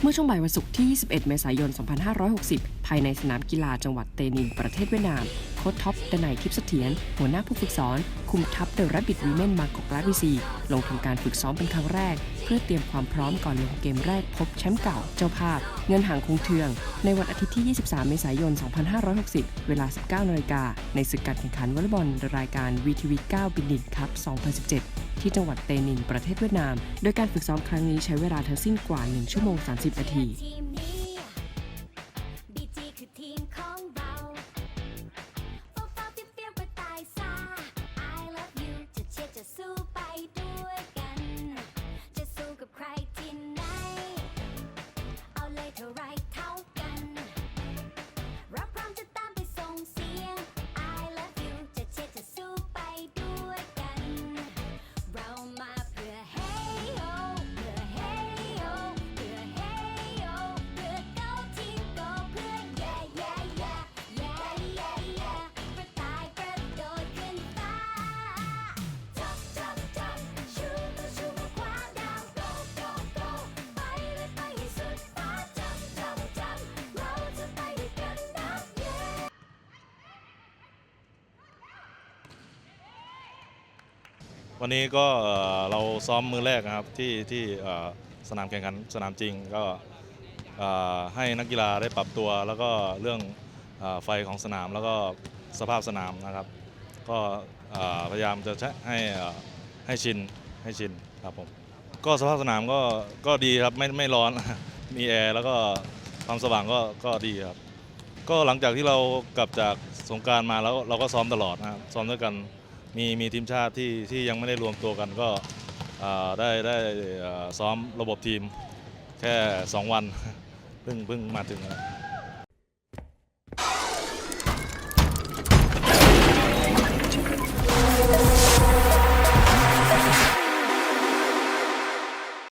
เมื่อช่วงบ่ายวันศุกร์ที่ 21 เมษายน 2560 ภายในสนามกีฬาจังหวัดเตนินประเทศเวียดนาม ค้ชท็อปดนัยทิพย์เสถียรหัวหน้าผู้ฝึกสอน คุมทัพเดอะรับบิดวีเมนบากอกกราดวีซีลงทำการฝึกซ้อมเป็นครั้งแรก เพื่อเตรียมความพร้อมก่อนลงเกมแรกพบแชมป์เก่าเจ้าภาพ เงินหางคงเทือง ในวันอาทิตย์ที่ 23 เมษายน 2560 เวลา 19นาฬิกาในศึกการแข่งขันวอลเลย์บอลรายการ VTV 9บินดินคัพ2017ที่จังหวัดเตนินประเทศเวียดนาม โดยการฝึกซ้อมครั้งนี้ใช้เวลาทั้งสิ้นกว่า 1 ชั่วโมง 30 นาที วันนี้ก็เราซ้อมมือแรกนะครับที่ที่สนามแข่งขันสนามจริงก็ให้นักกีฬาได้ปรับตัวแล้วก็เรื่องอไฟของสนามแล้วก็สภาพสนามนะครับ ก็พยายามจะใช้ให้ให้ชินให้ชินครับผมก็สภาพสนามก็ก็ดีครับไม่ไม่ร้อนมีแอร์แล้วก็ความสว่างก็ก็ดีครับก็หลังจากที่เรากลับจากสงการมาแล้วเราก็ซ้อมตลอดนะครับซ้อมด้วยกัน มีมีทีมชาติที่ที่ยังไม่ได้รวมตัวกันก็ได้ได้ซ้อมระบบทีมแค่ 2 วันเพิ่งเพิ่งมาถึง